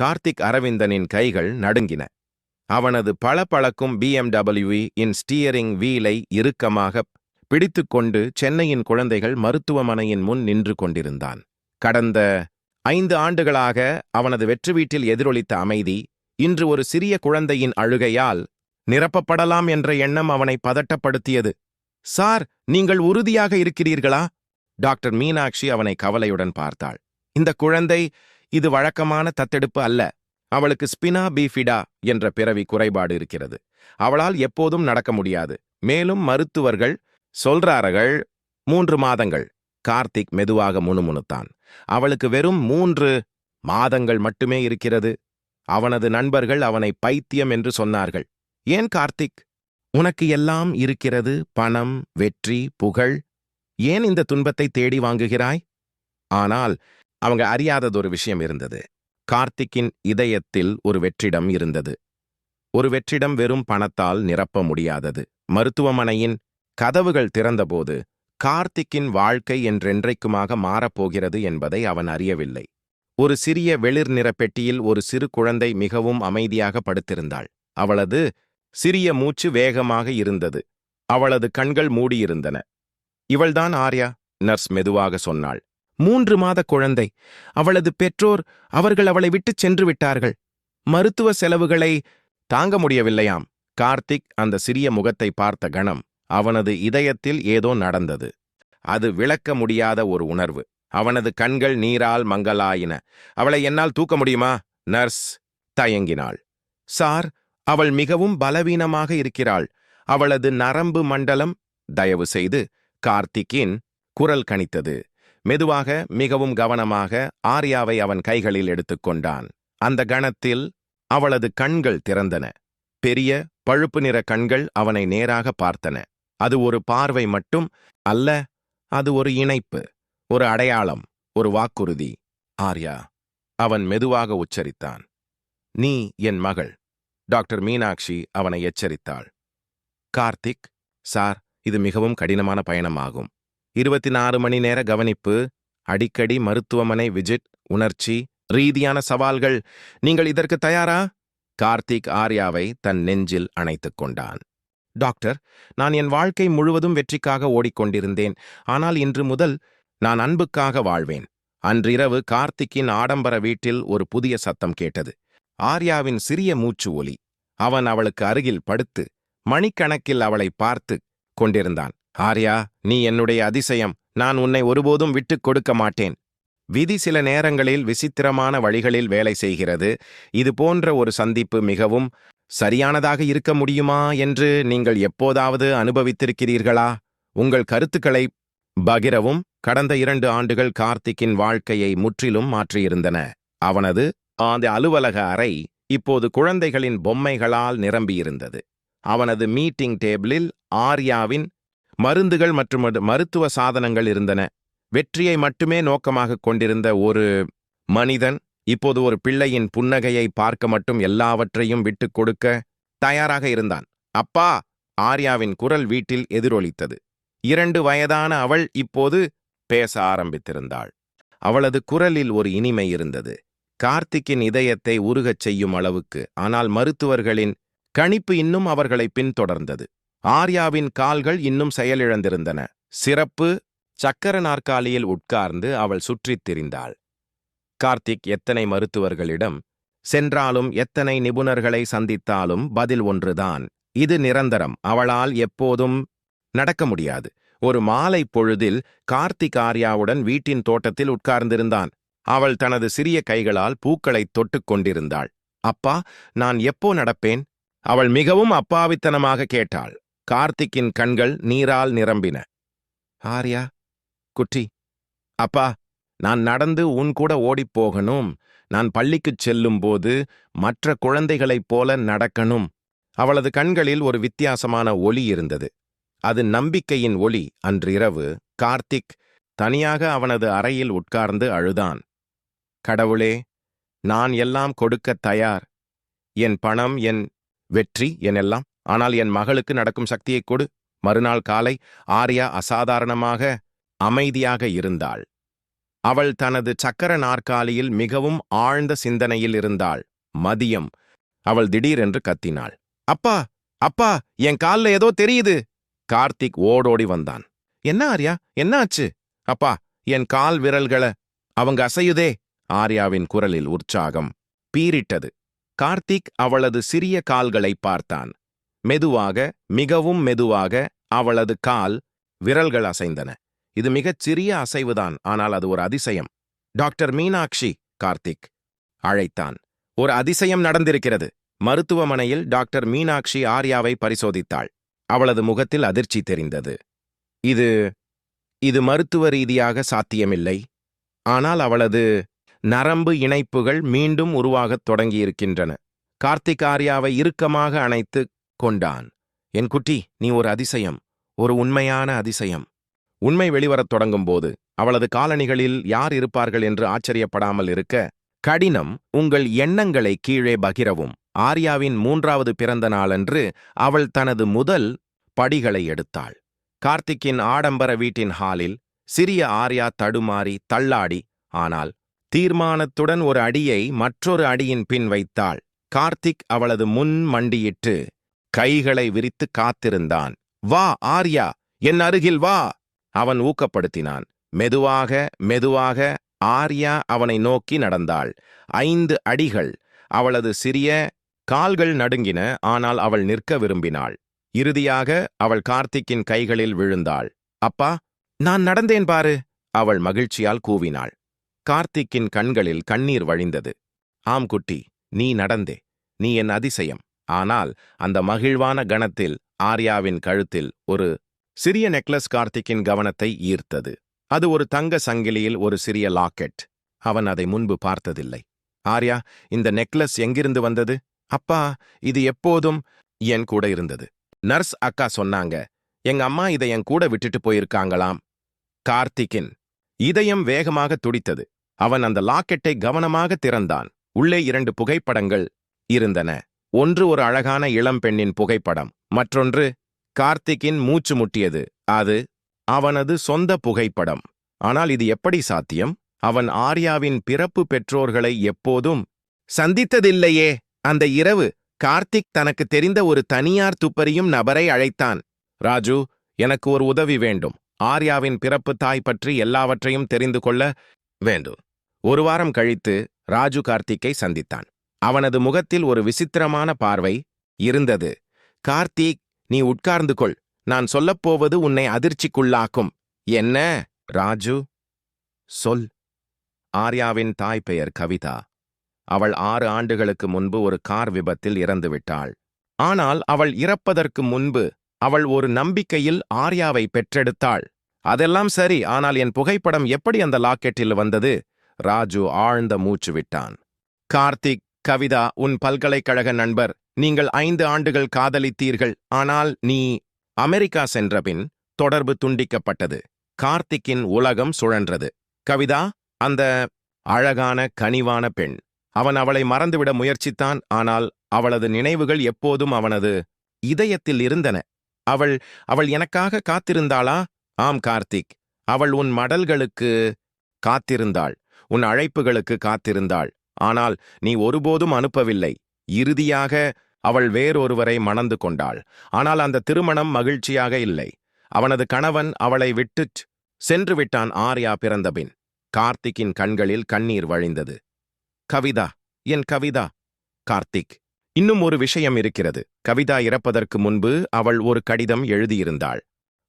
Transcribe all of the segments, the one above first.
கார்த்திக் அரவிந்தனின் கைகள் நடுங்கின. அவனது பளபளக்கும் பிஎம்டபிள்யூ இன் ஸ்டியரிங் வீலை இறுக்கமாக பிடித்துக்கொண்டு சென்னையின் குழந்தைகள் மருத்துவமனையின் முன் நின்று கொண்டிருந்தான். கடந்த ஐந்து ஆண்டுகளாக அவனது வெற்று வீட்டில் எதிரொலித்த அமைதி இன்று ஒரு சிறிய குழந்தையின் அழுகையால் நிரப்பப்படலாம் என்ற எண்ணம் அவனை பதட்டப்படுத்தியது. சார் நீங்கள் உறுதியாக இருக்கிறீர்களா? டாக்டர் மீனாட்சி அவனை கவலையுடன் பார்த்தாள். இந்த குழந்தை இது வழக்கமான தத்தெடுப்பு அல்ல. அவளுக்கு ஸ்பினா பீஃபிடா என்ற பிறவி குறைபாடு இருக்கிறது. அவளால் எப்போதும் நடக்க முடியாது. மேலும் மருத்துவர்கள் சொல்றார்கள் மூன்று மாதங்கள். கார்த்திக் மெதுவாக முணுமுணுத்தான். அவளுக்கு வெறும் மூன்று மாதங்கள் மட்டுமே இருக்கிறது. அவனது நண்பர்கள் அவனை பைத்தியம் என்று சொன்னார்கள். ஏன் கார்த்திக்? உனக்கு எல்லாம் இருக்கிறது பணம் வெற்றி புகழ். ஏன் இந்த துன்பத்தை தேடி வாங்குகிறாய்? ஆனால் அவங்க அறியாததொரு விஷயம் இருந்தது. கார்த்திக்கின் இதயத்தில் ஒரு வெற்றிடம் இருந்தது. ஒரு வெற்றிடம் வெறும் பணத்தால் நிரப்ப முடியாதது. மருத்துவமனையின் கதவுகள் திறந்தபோது கார்த்திக்கின் வாழ்க்கை என்றென்றைக்குமாக மாறப்போகிறது என்பதை அவன் அறியவில்லை. ஒரு சிறிய வெளிர் நிற பெட்டியில் ஒரு சிறு குழந்தை மிகவும் அமைதியாக படுத்திருந்தாள். அவளது சிறிய மூச்சு வேகமாக இருந்தது. அவளது கண்கள் மூடியிருந்தன. இவள்தான் ஆர்யா நர்ஸ் மெதுவாக சொன்னாள். மூன்று மாத குழந்தை. அவளது பெற்றோர் அவர்கள் அவளை விட்டுச் சென்று விட்டார்கள். மருத்துவ செலவுகளை தாங்க முடியவில்லையாம். கார்த்திக் அந்த சிறிய முகத்தை பார்த்த கணம் அவனது இதயத்தில் ஏதோ நடந்தது. அது விளக்க முடியாத ஒரு உணர்வு. அவனது கண்கள் நீரால் மங்கலாயின. அவளை என்னால் தூக்க முடியுமா? நர்ஸ் தயங்கினாள். சார் அவள் மிகவும் பலவீனமாக இருக்கிறாள். அவளது நரம்பு மண்டலம் தயவு செய்து கார்த்திக்கின் குரல் கணித்தது. மெதுவாக மிகவும் கவனமாக ஆர்யாவை அவன் கைகளில் எடுத்துக்கொண்டான் அந்த கணத்தில் அவளது கண்கள் திறந்தன. பெரிய பழுப்பு நிற கண்கள் அவனை நேராக பார்த்தன. அது ஒரு பார்வை மட்டும் அல்ல அது ஒரு இணைப்பு ஒரு அடையாளம் ஒரு வாக்குறுதி. ஆர்யா அவன் மெதுவாக உச்சரித்தான். நீ என் மகள். டாக்டர் மீனாட்சி அவனை எச்சரித்தாள். கார்த்திக் சார் இது மிகவும் கடினமான பயணமாகும். இருபத்தி நாலு மணி நேர கவனிப்பு அடிக்கடி மருத்துவமனை விஜிட் உணர்ச்சி ரீதியான சவால்கள். நீங்கள் இதற்கு தயாரா? கார்த்திக் ஆர்யாவை தன் நெஞ்சில் அணைத்துக் கொண்டான். டாக்டர் நான் என் வாழ்க்கை முழுவதும் வெற்றிக்காக ஓடிக்கொண்டிருந்தேன். ஆனால் இன்று முதல் நான் அன்புக்காக வாழ்வேன். அன்றிரவு கார்த்திக்கின் ஆடம்பர வீட்டில் ஒரு புதிய சத்தம் கேட்டது. ஆர்யாவின் சிறிய மூச்சு ஒலி. அவன் அவளுக்கு அருகில் படுத்து மணிக்கணக்கில் அவளை பார்த்து கொண்டிருந்தான். ஆர்யா நீ என்னுடைய அதிசயம். நான் உன்னை ஒருபோதும் விட்டுக் கொடுக்க மாட்டேன். விதி சில நேரங்களில் விசித்திரமான வழிகளில் வேலை செய்கிறது. இது போன்ற ஒரு சந்திப்பு மிகவும் சரியானதாக இருக்க முடியுமா என்று நீங்கள் எப்போதாவது அனுபவித்திருக்கிறீர்களா? உங்கள் கருத்துக்களை பகிரவும். கடந்த இரண்டு ஆண்டுகள் கார்த்திக்கின் வாழ்க்கையை முற்றிலும் மாற்றியிருந்தன. அவனது அந்த அலுவலக அறை இப்போது குழந்தைகளின் பொம்மைகளால் நிரம்பியிருந்தது. அவனது மீட்டிங் டேபிளில் ஆர்யாவின் மருந்துகள் மற்றும் அது மருத்துவ சாதனங்கள் இருந்தன. வெற்றியை மட்டுமே நோக்கமாகக் கொண்டிருந்த ஒரு மனிதன் இப்போது ஒரு பிள்ளையின் புன்னகையை பார்க்க மட்டும் எல்லாவற்றையும் விட்டுக் கொடுக்க தயாராக இருந்தான். அப்பா! ஆர்யாவின் குரல் வீட்டில் எதிரொலித்தது. இரண்டு வயதான அவள் இப்போது பேச ஆரம்பித்திருந்தாள். அவளது குரலில் ஒரு இனிமை இருந்தது. கார்த்திக்கின் இதயத்தை உருகச் செய்யும் அளவுக்கு ஆனால் மருத்துவர்களின் கணிப்பு இன்னும் அவர்களை பின்தொடர்ந்தது. ஆர்யாவின் கால்கள் இன்னும் செயலிழந்திருந்தன. சிறப்பு சக்கர நாற்காலியில் உட்கார்ந்து அவள் சுற்றித் திரிந்தாள். கார்த்திக் எத்தனை மருத்துவர்களிடம் சென்றாலும் எத்தனை நிபுணர்களை சந்தித்தாலும் பதில் ஒன்றுதான். இது நிரந்தரம். அவளால் எப்போதும் நடக்க முடியாது ஒரு மாலை பொழுதில் கார்த்திக் ஆர்யாவுடன் வீட்டின் தோட்டத்தில் உட்கார்ந்திருந்தான். அவள் தனது சிறிய கைகளால் பூக்களைத் தொட்டுக் கொண்டிருந்தாள். அப்பா நான் எப்போ நடப்பேன் அவள் மிகவும் அப்பாவித்தனமாக கேட்டாள். கார்த்திக்கின் கண்கள் நீரால் நிரம்பின. ஆர்யா குட்டி அப்பா நான் நடந்து உன் கூட ஓடிப் போகணும். நான் பள்ளிக்குச் செல்லும்போது மற்ற குழந்தைகளைப் போல நடக்கணும். அவளது கண்களில் ஒரு வித்தியாசமான ஒளி இருந்தது. அது நம்பிக்கையின் ஒளி. அன்றிரவு கார்த்திக் தனியாக அவனது அறையில் உட்கார்ந்து அழுதான். கடவுளே நான் எல்லாம் கொடுக்கத் தயார். என் பணம் என் வெற்றி என் எல்லாம் ஆனால் என் மகளுக்கு நடக்கும் சக்தியைக் கொடு. மறுநாள் காலை ஆர்யா அசாதாரணமாக அமைதியாக இருந்தாள். அவள் தனது சக்கர நாற்காலியில் மிகவும் ஆழ்ந்த சிந்தனையில் இருந்தாள். மதியம். அவள் திடீரென்று கத்தினாள். அப்பா அப்பா என் கால்ல ஏதோ தெரியுது. கார்த்திக் ஓடோடி வந்தான். என்ன ஆர்யா என்ன ஆச்சு அப்பா என் கால் விரல்கள அவங்க அசையுதே. ஆர்யாவின் குரலில் உற்சாகம் பீரிட்டது கார்த்திக் அவளது சிறிய கால்களை பார்த்தான். மெதுவாக மிகவும் மெதுவாக அவளது கால் விரல்கள் அசைந்தன. இது மிகச் சிறிய அசைவுதான் ஆனால் அது ஒரு அதிசயம். டாக்டர் மீனாட்சி கார்த்திக் அழைத்தான். ஒரு அதிசயம் நடந்திருக்கிறது. மருத்துவமனையில் டாக்டர் மீனாட்சி ஆர்யாவை பரிசோதித்தாள். அவளது முகத்தில் அதிர்ச்சி தெரிந்தது. இது இது மருத்துவ ரீதியாக சாத்தியமில்லை. ஆனால் அவளது நரம்பு இணைப்புகள் மீண்டும் உருவாகத் தொடங்கியிருக்கின்றன. கார்த்திக் ஆர்யாவை இறுக்கமாக அணைத்து கொண்டான். என் குட்டி நீ ஒரு அதிசயம் ஒரு உண்மையான அதிசயம். உண்மை வெளிவரத் தொடங்கும்போது அவளது காலணிகளில் யார் இருப்பார்கள் என்று ஆச்சரியப்படாமல் இருக்க கடினம் உங்கள் எண்ணங்களை கீழே பகிரவும் ஆர்யாவின் மூன்றாவது பிறந்த நாளன்று அவள் தனது முதல் படிகளை எடுத்தாள். கார்த்திக்கின் ஆடம்பர வீட்டின் ஹாலில் சிறிய ஆர்யா தடுமாறி தள்ளாடி ஆனால் தீர்மானத்துடன் ஒரு அடியை மற்றொரு அடியின் பின் வைத்தாள். கார்த்திக் அவளது முன் மண்டியிட்டு கைகளை விரித்து காத்திருந்தான். வா ஆர்யா என் அருகில் வா! அவன் ஊக்கப்படுத்தினான். மெதுவாக மெதுவாக ஆர்யா அவனை நோக்கி நடந்தாள். ஐந்து அடிகள். அவளது சிறிய கால்கள் நடுங்கின ஆனால் அவள் நிற்க விரும்பினாள். இறுதியாக அவள் கார்த்திக்கின் கைகளில் விழுந்தாள். அப்பா நான் நடந்தேன் பாரு! அவள் மகிழ்ச்சியால் கூவினாள். கார்த்திக்கின் கண்களில் கண்ணீர் வழிந்தது. ஆம் குட்டி நீ நடந்தே. நீ என் அதிசயம். ஆனால் அந்த மகிழ்வான கணத்தில் ஆர்யாவின் கழுத்தில் ஒரு சிறிய நெக்லஸ் கார்த்திக்கின் கவனத்தை ஈர்த்தது. அது ஒரு தங்க சங்கிலியில் ஒரு சிறிய லாக்கெட். அவன் அதை முன்பு பார்த்ததில்லை. ஆர்யா இந்த நெக்லஸ் எங்கிருந்து வந்தது? அப்பா இது எப்போதும் என் கூட இருந்தது. நர்ஸ் அக்கா சொன்னாங்க எங்க அம்மா இதை என் கூட விட்டுட்டு போயிருக்காங்களாம். கார்த்திகின் இதயம் வேகமாக துடித்தது. அவன் அந்த லாக்கெட்டை கவனமாக திறந்தான். உள்ளே இரண்டு புகைப்படங்கள் இருந்தன. ஒன்று ஒரு அழகான இளம் பெண்ணின் புகைப்படம் மற்றொன்று கார்த்திக்கின் மூச்சு முட்டியது. அது அவனது சொந்த புகைப்படம். ஆனால் இது எப்படி சாத்தியம்? அவன் ஆர்யாவின் பிறப்பு பெற்றோர்களை எப்போதும் சந்தித்ததில்லையே. அந்த இரவு கார்த்திக் தனக்கு தெரிந்த ஒரு தனியார் துப்பறியும் நபரை அழைத்தான். ராஜு எனக்கு ஒரு உதவி வேண்டும். ஆர்யாவின் பிறப்பு தாய் பற்றி எல்லாவற்றையும் தெரிந்து கொள்ள வேண்டும். ஒரு வாரம் கழித்து ராஜு கார்த்திக்கை சந்தித்தான். அவனது முகத்தில் ஒரு விசித்திரமான பார்வை இருந்தது. கார்த்திக் நீ உட்கார்ந்து கொள். நான் சொல்லப்போவது உன்னை அதிர்ச்சிக்குள்ளாக்கும். என்ன? ராஜு? சொல். ஆர்யாவின் தாய் பெயர் கவிதா. அவள் ஆறு ஆண்டுகளுக்கு முன்பு ஒரு கார் விபத்தில் இறந்துவிட்டாள். ஆனால் அவள் இறப்பதற்கு முன்பு அவள் ஒரு நம்பிக்கையில் ஆர்யாவை பெற்றெடுத்தாள். அதெல்லாம் சரி ஆனால் என் புகைப்படம் எப்படி அந்த லாக்கெட்டில் வந்தது? ராஜு ஆழ்ந்த மூச்சு விட்டான். கார்த்திக் கவிதா உன் பல்கலைக்கழக நண்பர் நீங்கள் ஐந்து ஆண்டுகள் காதலித்தீர்கள் ஆனால் நீ அமெரிக்கா சென்றபின் தொடர்பு துண்டிக்கப்பட்டது கார்த்திக்கின் உலகம் சுழன்றது. கவிதா அந்த அழகான கனிவான பெண் அவன் அவளை மறந்துவிட முயற்சித்தான் ஆனால் அவளது நினைவுகள் எப்போதும் அவனது இதயத்தில் இருந்தன. அவள் அவள் எனக்காக காத்திருந்தாளா? ஆம் கார்த்திக் அவள் உன் மடல்களுக்கு காத்திருந்தாள் உன் அழைப்புகளுக்கு காத்திருந்தாள் ஆனால் நீ ஒருபோதும் அனுப்பவில்லை. இறுதியாக அவள் வேறொருவரை மணந்து கொண்டாள். ஆனால் அந்த திருமணம் மகிழ்ச்சியாக இல்லை. அவனது கணவன் அவளை விட்டுச் சென்று விட்டான் ஆர்யா பிறந்தபின். கார்த்திக்கின் கண்களில் கண்ணீர் வழிந்தது. கவிதா என் கவிதா. கார்த்திக் இன்னும் ஒரு விஷயம் இருக்கிறது. கவிதா இறப்பதற்கு முன்பு அவள் ஒரு கடிதம் எழுதியிருந்தாள்.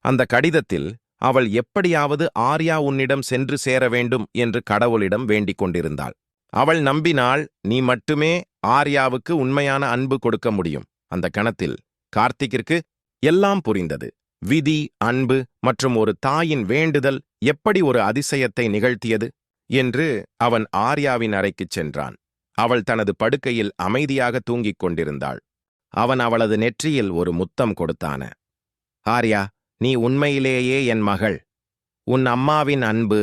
அந்த கடிதத்தில் அவள் எப்படியாவது ஆர்யா உன்னிடம் சென்று சேர வேண்டும் என்று கடவுளிடம் வேண்டிக் கொண்டிருந்தாள். அவள் நம்பினாள் நீ மட்டுமே ஆர்யாவுக்கு உண்மையான அன்பு கொடுக்க முடியும். அந்த கணத்தில் கார்த்திக்கிற்கு எல்லாம் புரிந்தது. விதி அன்பு மற்றும் ஒரு தாயின் வேண்டுதல் எப்படி ஒரு அதிசயத்தை நிகழ்த்தியது என்று அவன் ஆர்யாவின் அறைக்குச் சென்றான். அவள் தனது படுக்கையில் அமைதியாக தூங்கிக் கொண்டிருந்தாள். அவன் அவளது நெற்றியில் ஒரு முத்தம் கொடுத்தான. ஆர்யா நீ உண்மையிலேயே என் மகள். உன் அம்மாவின் அன்பு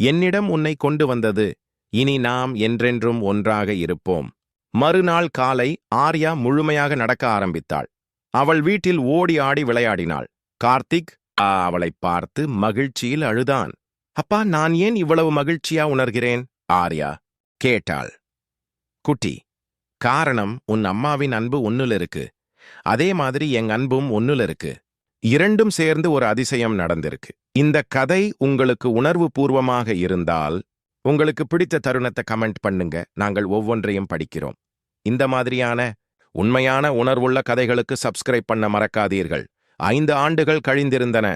என்னிடம் உன்னை கொண்டு வந்தது இனி நாம் என்றென்றும் ஒன்றாக இருப்போம். மறுநாள் காலை ஆர்யா முழுமையாக நடக்க ஆரம்பித்தாள். அவள் வீட்டில் ஓடி ஆடி விளையாடினாள். கார்த்திக் ஆ, அவளைப் பார்த்து மகிழ்ச்சியில் அழுதான். அப்பா நான் ஏன் இவ்வளவு மகிழ்ச்சியா உணர்கிறேன்? ஆர்யா கேட்டாள். குட்டி காரணம் உன் அம்மாவின் அன்பு ஒன்னுல இருக்கு. அதே மாதிரி எங் அன்பும் ஒன்னுல இருக்கு. இரண்டும் சேர்ந்து ஒரு அதிசயம் நடந்திருக்கு. இந்த கதை உங்களுக்கு உணர்வு பூர்வமாக இருந்தால் உங்களுக்கு பிடித்த தருணத்தை கமெண்ட் பண்ணுங்க. நாங்கள் ஒவ்வொன்றையும் படிக்கிறோம். இந்த மாதிரியான உண்மையான உணர்வுள்ள கதைகளுக்கு சப்ஸ்கிரைப் பண்ண மறக்காதீர்கள். ஐந்து ஆண்டுகள் கழிந்திருந்தன.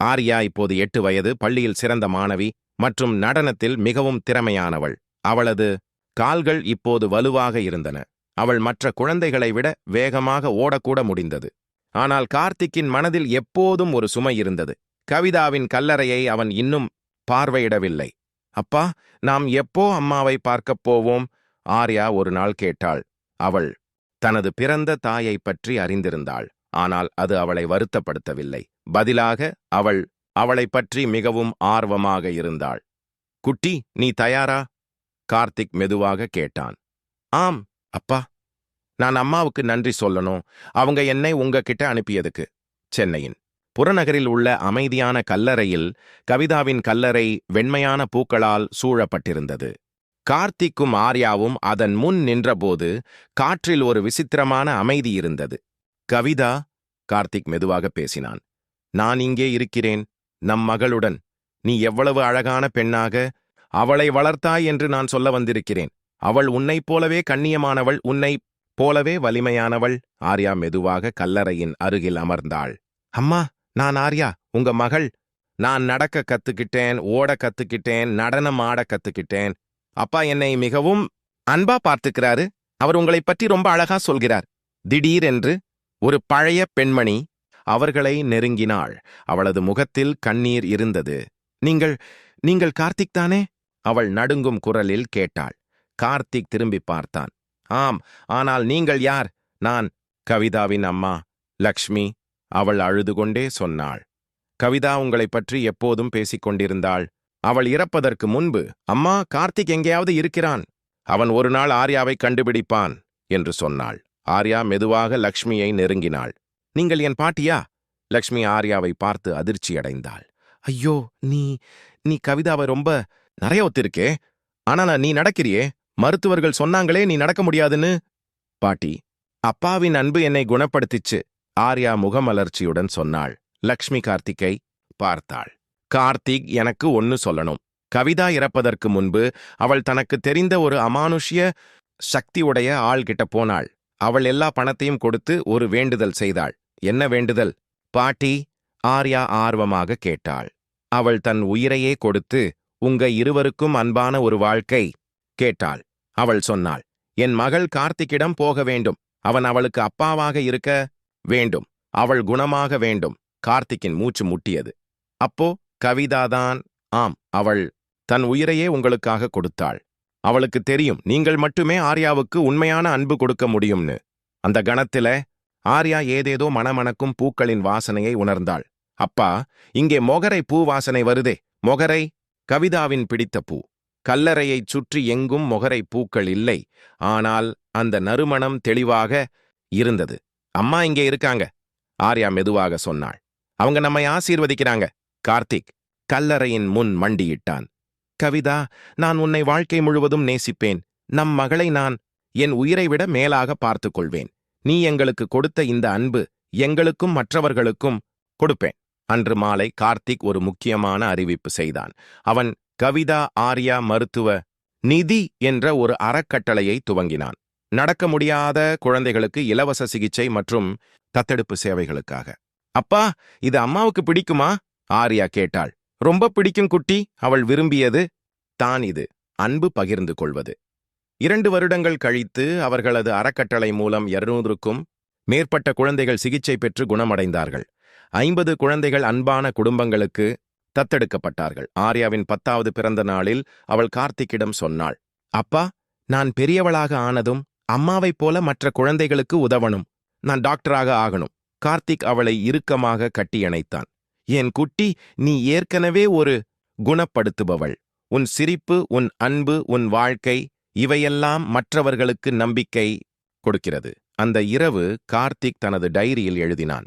ஆர்யா இப்போது எட்டு வயது பள்ளியில் சிறந்த மாணவி மற்றும் நடனத்தில் மிகவும் திறமையானவள். அவளது கால்கள் இப்போது வலுவாக இருந்தன. அவள் மற்ற குழந்தைகளை விட வேகமாக ஓடக்கூட முடிந்தது. ஆனால் கார்த்திக்கின் மனதில் எப்போதும் ஒரு சுமை இருந்தது. கவிதாவின் கல்லறையை அவன் இன்னும் பார்வையிடவில்லை. அப்பா நாம் எப்போ அம்மாவை பார்க்கப் போவோம்? ஆர்யா ஒரு நாள் கேட்டாள். அவள் தனது பிறந்த தாயைப் பற்றி அறிந்திருந்தாள். ஆனால் அது அவளை வருத்தப்படுத்தவில்லை. பதிலாக அவள் அவளைப் பற்றி மிகவும் ஆர்வமாக இருந்தாள். குட்டி நீ தயாரா? கார்த்திக் மெதுவாக கேட்டான். ஆம் அப்பா. நான் அம்மாவுக்கு நன்றி சொல்லணும். அவங்க என்னை உங்ககிட்ட அனுப்பியதுக்கு. சென்னையின். புறநகரில் உள்ள அமைதியான கல்லறையில் கவிதாவின் கல்லறை வெண்மையான பூக்களால் சூழப்பட்டிருந்தது. கார்த்திக்கும் ஆர்யாவும் அதன் முன் நின்றபோது காற்றில் ஒரு விசித்திரமான அமைதி இருந்தது. கவிதா கார்த்திக் மெதுவாக பேசினான் நான் இங்கே இருக்கிறேன். நம் மகளுடன். நீ எவ்வளவு அழகான பெண்ணாக. அவளை வளர்த்தாய் என்று நான் சொல்ல வந்திருக்கிறேன். அவள் உன்னைப் போலவே கண்ணியமானவள் உன்னைப் போலவே வலிமையானவள். ஆர்யா மெதுவாக கல்லறையின் அருகில் அமர்ந்தாள். அம்மா நான் ஆர்யா உங்க மகள். நான் நடக்க கத்துக்கிட்டேன் ஓட கத்துக்கிட்டேன் நடனம் ஆட கத்துக்கிட்டேன். அப்பா என்னை மிகவும் அன்பா பார்த்துக்கிறாரு. அவர் உங்களைப் பற்றி ரொம்ப அழகா சொல்கிறார். திடீரென்று ஒரு பழைய பெண்மணி அவர்களை நெருங்கினாள். அவளது முகத்தில் கண்ணீர் இருந்தது. நீங்கள் நீங்கள் கார்த்திக் தானே? அவள் நடுங்கும் குரலில் கேட்டாள். கார்த்திக் திரும்பி பார்த்தான். ஆம் ஆனால் நீங்கள் யார்? நான் கவிதாவின் அம்மா லக்ஷ்மி. அவள் அழுது கொண்டே சொன்னாள் கவிதா உங்களைப் பற்றி எப்போதும் பேசிக் கொண்டிருந்தாள் அவள் இறப்பதற்கு முன்பு அம்மா கார்த்திக் எங்கேயாவது இருக்கிறான். அவன் ஒரு நாள் ஆர்யாவை கண்டுபிடிப்பான் என்று சொன்னாள். ஆர்யா மெதுவாக லக்ஷ்மியை நெருங்கினாள். நீங்கள் என் பாட்டியா? லக்ஷ்மி ஆர்யாவை பார்த்து அதிர்ச்சியடைந்தாள். ஐயோ நீ நீ கவிதாவை ரொம்ப நிறைய ஒத்திருக்கே. ஆனா நான் நீ நடக்கிறியே. மருத்துவர்கள் சொன்னாங்களே நீ நடக்க முடியாதுன்னு. பாட்டி அப்பாவின் அன்பு என்னை குணப்படுத்திச்சு. ஆர்யா முகமலர்ச்சியுடன் சொன்னாள். லக்ஷ்மி கார்த்திக்கை பார்த்தாள். கார்த்திக் எனக்கு ஒன்னு சொல்லணும். கவிதா இறப்பதற்கு முன்பு அவள் தனக்கு தெரிந்த ஒரு அமானுஷ்ய சக்தி உடைய போனாள். அவள் எல்லா பணத்தையும் கொடுத்து ஒரு வேண்டுதல் செய்தாள். என்ன வேண்டுதல்? பாட்டி ஆர்யா ஆர்வமாக கேட்டாள். அவள் தன் உயிரையே கொடுத்து உங்க இருவருக்கும் அன்பான ஒரு வாழ்க்கை கேட்டாள். அவள் சொன்னாள். என் மகள் கார்த்திக்கிடம் போக வேண்டும். அவன் அவளுக்கு அப்பாவாக இருக்க வேண்டும். அவள் குணமாக வேண்டும். கார்த்திக்கின் மூச்சு முட்டியது. அப்போ கவிதாதான் ஆம் அவள் தன் உயிரையே உங்களுக்காக கொடுத்தாள். அவளுக்கு தெரியும் நீங்கள் மட்டுமே ஆர்யாவுக்கு உண்மையான அன்பு கொடுக்க முடியும்னு. அந்த கணத்தில ஆர்யா ஏதேதோ மணமணக்கும் பூக்களின் வாசனையை உணர்ந்தாள். அப்பா இங்கே மொகரை பூ வாசனை வருதே. மொகரை கவிதாவின் பிடித்த பூ. கல்லறையைச் சுற்றி எங்கும் மொகரை பூக்கள் இல்லை. ஆனால் அந்த நறுமணம் தெளிவாக இருந்தது. அம்மா இங்கே இருக்காங்க ஆர்யா மெதுவாக சொன்னாள். அவங்க நம்மை ஆசீர்வதிக்கிறாங்க. கார்த்திக் கல்லறையின் முன் மண்டியிட்டான். கவிதா நான் உன்னை வாழ்க்கை முழுவதும் நேசிப்பேன். நம் மகளை நான் என் உயிரை விட மேலாக பார்த்துக் கொள்வேன். நீ எங்களுக்கு கொடுத்த இந்த அன்பு எங்களுக்கும் மற்றவர்களுக்கும் கொடுப்பேன். அன்று மாலை கார்த்திக் ஒரு முக்கியமான அறிவிப்பு செய்தான். அவன் கவிதா ஆர்யா மருத்துவ நிதி என்ற ஒரு அறக்கட்டளையை துவங்கினான். நடக்க முடியாத குழந்தைகளுக்கு இலவச சிகிச்சை மற்றும் தத்தெடுப்பு சேவைகளுக்காக. அப்பா இது அம்மாவுக்கு பிடிக்குமா? ஆர்யா கேட்டாள். ரொம்ப பிடிக்கும் குட்டி அவள் விரும்பியது தான் இது அன்பு பகிர்ந்து கொள்வது. இரண்டு வருடங்கள் கழித்து அவர்களது அறக்கட்டளை மூலம் இருநூறுக்கும் மேற்பட்ட குழந்தைகள் சிகிச்சை பெற்று குணமடைந்தார்கள். ஐம்பது குழந்தைகள் அன்பான குடும்பங்களுக்கு தத்தெடுக்கப்பட்டார்கள். ஆர்யாவின் பத்தாவது பிறந்த நாளில் அவள் கார்த்திக்கிடம் சொன்னாள் அப்பா நான் பெரியவளாக ஆனதும் அம்மாவைப் போல மற்ற குழந்தைகளுக்கு உதவணும். நான் டாக்டராக ஆகணும். கார்த்திக் அவளை இறுக்கமாக கட்டியணைத்தான். என் குட்டி நீ ஏற்கனவே ஒரு குணப்படுத்துபவள். உன் சிரிப்பு உன் அன்பு உன் வாழ்க்கை இவையெல்லாம் மற்றவர்களுக்கு நம்பிக்கை கொடுக்கிறது. அந்த இரவு கார்த்திக் தனது டைரியில் எழுதினான்.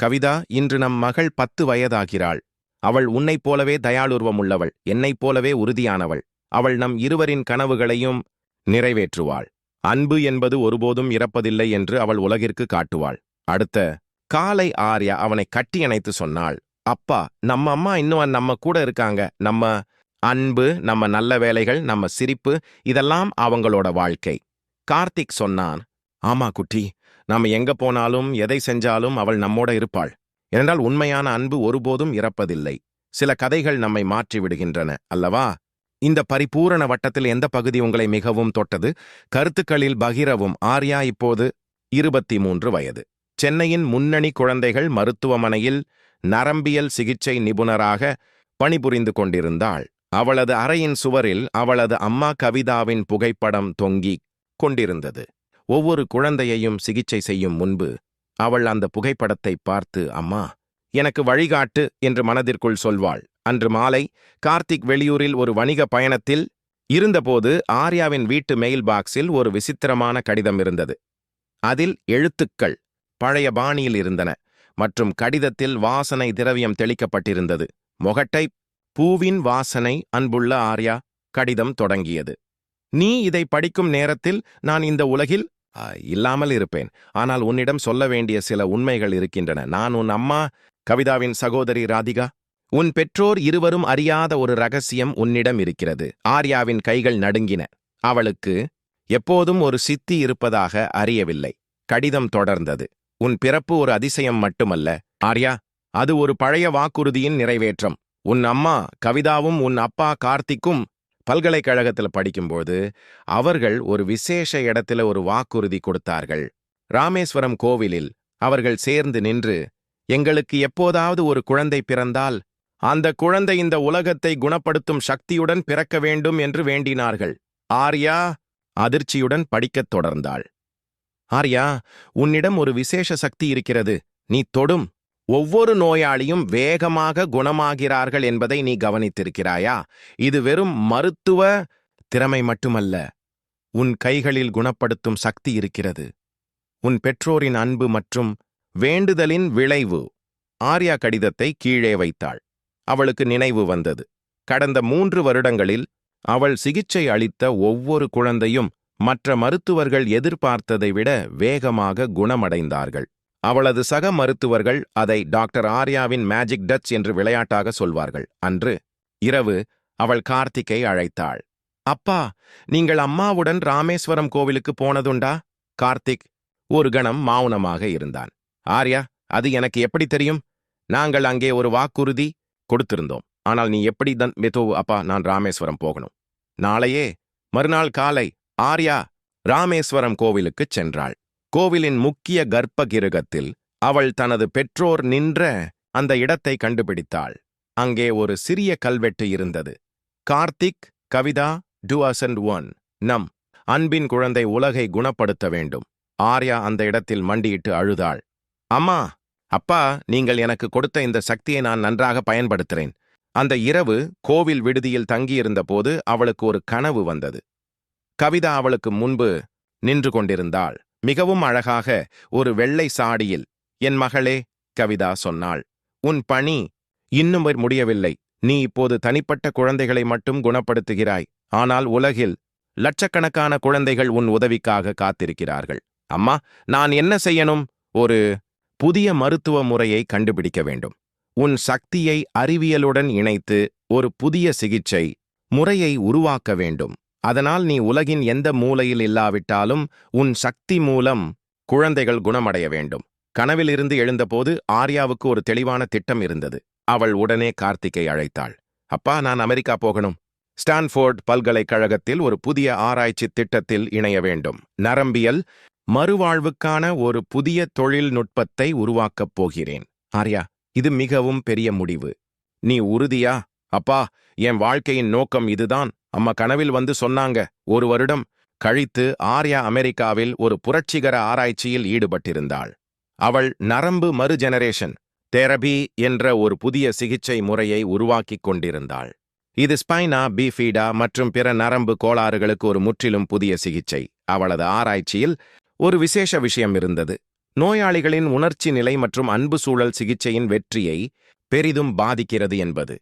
கவிதா இன்று நம் மகள் பத்து வயதாகிறாள். அவள் உன்னைப் போலவே தயாளுர்வம் உள்ளவள் என்னைப் போலவே உறுதியானவள். அவள் நம் இருவரின் கனவுகளையும் நிறைவேற்றுவாள். அன்பு என்பது ஒருபோதும் இறப்பதில்லை என்று அவள் உலகிற்கு காட்டுவாள். அடுத்த காலை ஆர்யா அவனை கட்டியணைத்து சொன்னாள். அப்பா நம்ம அம்மா இன்னும் நம்ம கூட இருக்காங்க. நம்ம அன்பு நம்ம நல்ல வேலைகள் நம்ம சிரிப்பு இதெல்லாம் அவங்களோட வாழ்க்கை. கார்த்திக் சொன்னான் ஆமா குட்டி நாம எங்க போனாலும் எதை செஞ்சாலும் அவள் நம்மோட இருப்பாள். ஏனென்றால் உண்மையான அன்பு ஒருபோதும் இறப்பதில்லை. சில கதைகள் நம்மை மாற்றி விடுகின்றன அல்லவா? இந்த பரிபூரண வட்டத்தில் எந்த பகுதி உங்களை மிகவும் தொட்டது? கருத்துக்களில் பகிரவும். ஆர்யா இப்போது இருபத்தி மூன்று வயது. சென்னையின் முன்னணி குழந்தைகள் மருத்துவமனையில் நரம்பியல் சிகிச்சை நிபுணராக பணிபுரிந்து கொண்டிருந்தாள். அவளது அறையின் சுவரில் அவளது அம்மா கவிதாவின் புகைப்படம் தொங்கிக் கொண்டிருந்தது. ஒவ்வொரு குழந்தையையும் சிகிச்சை செய்யும் முன்பு அவள் அந்த புகைப்படத்தை பார்த்து அம்மா எனக்கு வழிகாட்டு என்று மனதிற்குள் சொல்வாள். அன்று மாலை கார்த்திக் வெளியூரில் ஒரு வணிக பயணத்தில் இருந்தபோது ஆர்யாவின் வீட்டு மெயில் பாக்ஸில் ஒரு விசித்திரமான கடிதம் இருந்தது. அதில் எழுத்துக்கள் பழைய பாணியில் இருந்தன மற்றும் கடிதத்தில் வாசனை திரவியம் தெளிக்கப்பட்டிருந்தது. முகட்டை பூவின் வாசனை அன்புள்ள ஆர்யா கடிதம் தொடங்கியது. நீ இதை படிக்கும் நேரத்தில் நான் இந்த உலகில் இல்லாமல் இருப்பேன். ஆனால் உன்னிடம் சொல்ல வேண்டிய சில உண்மைகள் இருக்கின்றன. நான் உன் அம்மா கவிதாவின் சகோதரி ராதிகா. உன் பெற்றோர் இருவரும் அறியாத ஒரு ரகசியம் உன்னிடம் இருக்கிறது. ஆர்யாவின் கைகள் நடுங்கின. அவளுக்கு எப்போதும் ஒரு சித்தி இருப்பதாக அறியவில்லை. கடிதம் தொடர்ந்தது. உன் பிறப்பு ஒரு அதிசயம் மட்டுமல்ல. ஆர்யா அது ஒரு பழைய வாக்குறுதியின் நிறைவேற்றம். உன் அம்மா கவிதாவும் உன் அப்பா கார்த்திக்கும் பல்கலைக்கழகத்தில் படிக்கும்போது அவர்கள் ஒரு விசேஷ இடத்துல ஒரு வாக்குறுதி கொடுத்தார்கள். ராமேஸ்வரம் கோவிலில் அவர்கள் சேர்ந்து நின்று எங்களுக்கு எப்போதாவது ஒரு குழந்தை பிறந்தால் அந்த குழந்தை இந்த உலகத்தை குணப்படுத்தும் சக்தியுடன் பிறக்க வேண்டும் என்று வேண்டினார்கள். ஆர்யா அதிர்ச்சியுடன் படிக்கத் தொடர்ந்தாள். ஆர்யா உன்னிடம் ஒரு விசேஷ சக்தி இருக்கிறது. நீ தொடும். ஒவ்வொரு நோயாளியும் வேகமாக குணமாகிறார்கள் என்பதை நீ கவனித்திருக்கிறாயா? இது வெறும் மருத்துவ திறமை மட்டுமல்ல. உன் கைகளில் குணப்படுத்தும் சக்தி இருக்கிறது. உன் பெற்றோரின் அன்பு மற்றும் வேண்டுதலின் விளைவு. ஆர்யா கடிதத்தை கீழே வைத்தாள். அவளுக்கு நினைவு வந்தது. கடந்த மூன்று வருடங்களில் அவள் சிகிச்சை அளித்த ஒவ்வொரு குழந்தையும் மற்ற மருத்துவர்கள் எதிர்பார்த்ததை விட வேகமாக குணமடைந்தார்கள். அவளது சக மருத்துவர்கள் அதை டாக்டர் ஆர்யாவின் மேஜிக் டச் என்று விளையாட்டாக சொல்வார்கள். அன்று இரவு அவள் கார்த்திக்கை அழைத்தாள். அப்பா நீங்கள் அம்மாவுடன் ராமேஸ்வரம் கோவிலுக்கு போனதுண்டா? கார்த்திக் ஒரு கணம் மௌனமாக இருந்தான். ஆர்யா அது எனக்கு எப்படி தெரியும்? நாங்கள் அங்கே ஒரு வாக்குறுதி கொடுத்திருந்தோம். ஆனால் நீ எப்படி தன் மெதோ அப்பா நான் ராமேஸ்வரம் போகணும். நாளையே மறுநாள் காலை ஆர்யா ராமேஸ்வரம் கோவிலுக்குச் சென்றாள். கோவிலின் முக்கிய கர்ப்பகிருகத்தில் அவள் தனது பெற்றோர் நின்ற அந்த இடத்தை கண்டுபிடித்தாள். அங்கே ஒரு சிறிய கல்வெட்டு இருந்தது. கார்த்திக் கவிதா டூ அசண்ட் ஒன் நம் அன்பின் குழந்தை உலகை குணப்படுத்த வேண்டும். ஆர்யா அந்த இடத்தில் மண்டியிட்டு அழுதாள். அம்மா அப்பா நீங்கள் எனக்கு கொடுத்த இந்த சக்தியை நான் நன்றாக பயன்படுத்துறேன். அந்த இரவு கோவில் விடுதியில் தங்கியிருந்த போது அவளுக்கு ஒரு கனவு வந்தது. கவிதா அவளுக்கு முன்பு நின்று கொண்டிருந்தாள். மிகவும் அழகாக ஒரு வெள்ளை சாடியில் என் மகளே கவிதா சொன்னாள் உன் பணி இன்னும் முடியவில்லை. நீ இப்போது தனிப்பட்ட குழந்தைகளை மட்டும் குணப்படுத்துகிறாய். ஆனால் உலகில் லட்சக்கணக்கான குழந்தைகள் உன் உதவிக்காக காத்திருக்கிறார்கள். அம்மா நான் என்ன செய்யணும்? ஒரு புதிய மருத்துவ முறையை கண்டுபிடிக்க வேண்டும். உன் சக்தியை அறிவியலுடன் இணைத்து ஒரு புதிய சிகிச்சை முறையை உருவாக்க வேண்டும். அதனால் நீ உலகின் எந்த மூலையில் இல்லாவிட்டாலும் உன் சக்தி மூலம் குழந்தைகள் குணமடைய வேண்டும். கனவிலிருந்து எழுந்தபோது ஆர்யாவுக்கு ஒரு தெளிவான திட்டம் இருந்தது. அவள் உடனே கார்த்திக்கை அழைத்தாள். அப்பா நான் அமெரிக்கா போகணும். ஸ்டான்ஃபோர்ட் பல்கலைக்கழகத்தில் ஒரு புதிய ஆராய்ச்சி திட்டத்தில் இணைய வேண்டும். நரம்பியல் மறுவாழ்வுக்கான ஒரு புதிய தொழில்நுட்பத்தை உருவாக்கப் போகிறேன். ஆர்யா இது மிகவும் பெரிய முடிவு. நீ உறுதியா? அப்பா என் வாழ்க்கையின் நோக்கம் இதுதான். அம்மா கனவில் வந்து சொன்னாங்க ஒரு வருடம் கழித்து ஆர்யா அமெரிக்காவில் ஒரு புரட்சிகர ஆராய்ச்சியில் ஈடுபட்டிருந்தாள். அவள் நரம்பு மறுஜெனரேஷன் தெரபி என்ற ஒரு புதிய சிகிச்சை முறையை உருவாக்கிக் கொண்டிருந்தாள். இது ஸ்பைனா பீஃபீடா மற்றும் பிற நரம்பு கோளாறுகளுக்கு ஒரு முற்றிலும் புதிய சிகிச்சை. அவளது ஆராய்ச்சியில் ஒரு விசேஷ விஷயம் இருந்தது. நோயாளிகளின் உணர்ச்சி நிலை மற்றும் அன்பு சூழல் சிகிச்சையின் வெற்றியை பெரிதும் பாதிக்கிறது என்பது.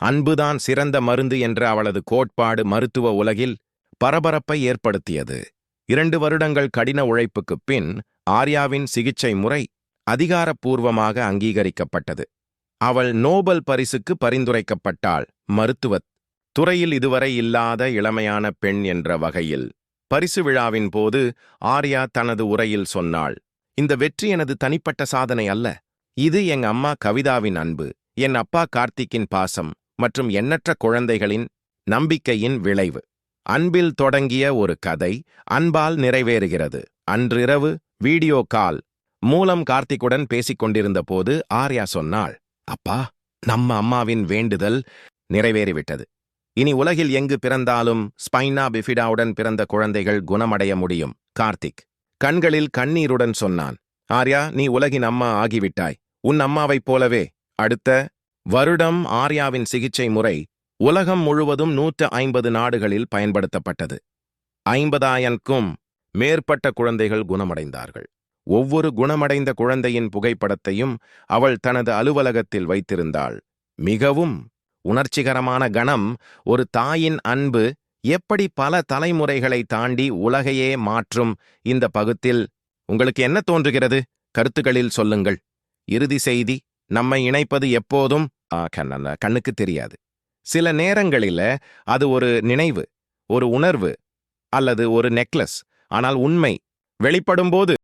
அன்புதான் சிறந்த மருந்து என்ற அவளது கோட்பாடு மருத்துவ உலகில் பரபரப்பை ஏற்படுத்தியது. இரண்டு வருடங்கள் கடின உழைப்புக்குப் பின் ஆர்யாவின் சிகிச்சை முறை அதிகாரப்பூர்வமாக அங்கீகரிக்கப்பட்டது. அவள் நோபல் பரிசுக்கு பரிந்துரைக்கப்பட்டாள். மருத்துவத் துறையில் இதுவரை இல்லாத இளமையான பெண் என்ற வகையில் பரிசு விழாவின் போது ஆர்யா தனது உரையில் சொன்னாள் இந்த வெற்றி எனது தனிப்பட்ட சாதனை அல்ல. இது எங்க அம்மா கவிதாவின் அன்பு என் அப்பா கார்த்திக்கின் பாசம் மற்றும் எண்ணற்ற குழந்தைகளின் நம்பிக்கையின் விளைவு. அன்பில் தொடங்கிய ஒரு கதை அன்பால் நிறைவேறுகிறது. அன்றிரவு வீடியோ கால் மூலம் கார்த்திக்குடன் பேசிக் கொண்டிருந்த போது ஆர்யா சொன்னாள் அப்பா நம்ம அம்மாவின் வேண்டுதல் நிறைவேறிவிட்டது. இனி உலகில் எங்கு பிறந்தாலும் ஸ்பைனா பிஃபிடாவுடன் பிறந்த குழந்தைகள் குணமடைய முடியும். கார்த்திக். கண்களில் கண்ணீருடன் சொன்னான். ஆர்யா நீ உலகின் அம்மா ஆகிவிட்டாய். உன் அம்மாவைப் போலவே. அடுத்த வருடம் ஆர்யாவின் சிகிச்சை முறை உலகம் முழுவதும் நூற்று ஐம்பது நாடுகளில் பயன்படுத்தப்பட்டது. ஐம்பதாயிரம்க்கும் மேற்பட்ட குழந்தைகள் குணமடைந்தார்கள். ஒவ்வொரு குணமடைந்த குழந்தையின் புகைப்படத்தையும் அவள் தனது அலுவலகத்தில் வைத்திருந்தாள். மிகவும் உணர்ச்சிகரமான கணம் ஒரு தாயின் அன்பு எப்படி பல தலைமுறைகளை தாண்டி உலகையே மாற்றும் இந்த பகுத்தில் உங்களுக்கு என்ன தோன்றுகிறது? கருத்துகளில் சொல்லுங்கள். இறுதி செய்தி நம்மை இணைப்பது எப்போதும் கண்ண- கண்ணுக்கு தெரியாது. சில நேரங்களில அது ஒரு நினைவு ஒரு உணர்வு அல்லது ஒரு நெக்லஸ் ஆனால் உண்மை வெளிப்படும்போது